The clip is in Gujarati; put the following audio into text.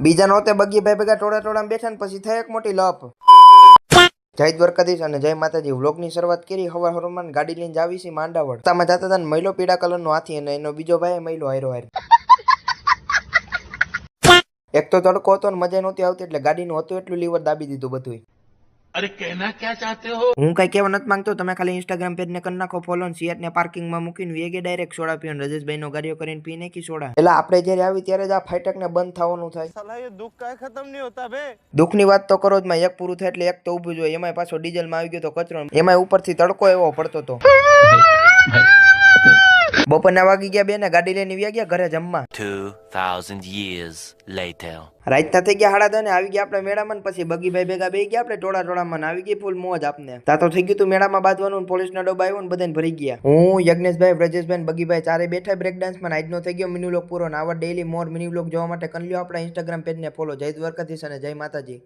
બીજા નોતે બગી ભાઈ ભેગા ટોળા ટોળામાં બેઠા ને પછી થઈ એક મોટી લપ. જય દ્વારકાધીશ અને જય માતાજી. વ્લોગની શરૂઆત કરી હવાર હવારમાં ગાડી લઈને જાવી છે માંડાવડ. રસ્તામાં જતા હતા ને મહિલો પીળા કલરનો હાથી અને એનો બીજો ભાઈ મહિલો હાયરો હાર એક તો તડકો હતો ને મજા નહોતી આવતી એટલે ગાડીનું હતું એટલું લીવર દાબી દીધું બધું અરે કહેના ક્યાં ચાહતે હો? હું કઈ કહેવા નથી માંગતો તમે ખાલી ઇન્સ્ટાગ્રામ પેજ ને કરી નાખો ફોલો સિયાટ ને પાર્કિંગમાં મૂકીને વેગે ડાયરેક્ટ સોડા પીવાનું રજેશભાઈ નો ગાડીઓ કરીને પી નાખી સોડા. એટલે આપણે જ્યારે આવી ત્યારે જ આ ફાઈટક ને બંધ થવાનું થાય. સાલા દુઃખ કઈ ખતમ નહીં હોતા બે દુઃખની વાત તો કરો જ માં એક પૂરું થાય એટલે એક તો ઉભું જોઈએ એમાં પાછો ડીઝલમાં આવી ગયો તો કચરો. એમાં ઉપરથી તડકો એવો પડતો હતો બપોરના વાગી ગયા બે ને ગાડી લઈને વ્યા ગયા ઘરે જમવા. 2,000 years later. રાતના થઈ ગયા હાડા દને આવી ગયા આપણે મેળામાં પછી બગીભાઈ ભેગા બે ગયા આપણે ટોળા ટોળામાં આવી ગઈ ફૂલ મોજ આપને. તા તો થઈ ગયું તું મેળામાં બાંધવાનું પોલીસ નો ડબ્બા આવ્યો ને બધાને ભરી ગયા. હું યજ્ઞેશભાઈ વ્રજેશભાઈ બગીભાઈ ચારે બેઠા બ્રેક ડાન્સમાં આજનો થઈ ગયો મિની વ્લોગ પૂરો ને આવા ડેઈલી મોર મિની વ્લોગ જોવા માટે કરી લ્યો આપણા ઇન્સ્ટાગ્રામ પેજને ફોલો જય દ્વારકાધીશ અને જય માતાજી.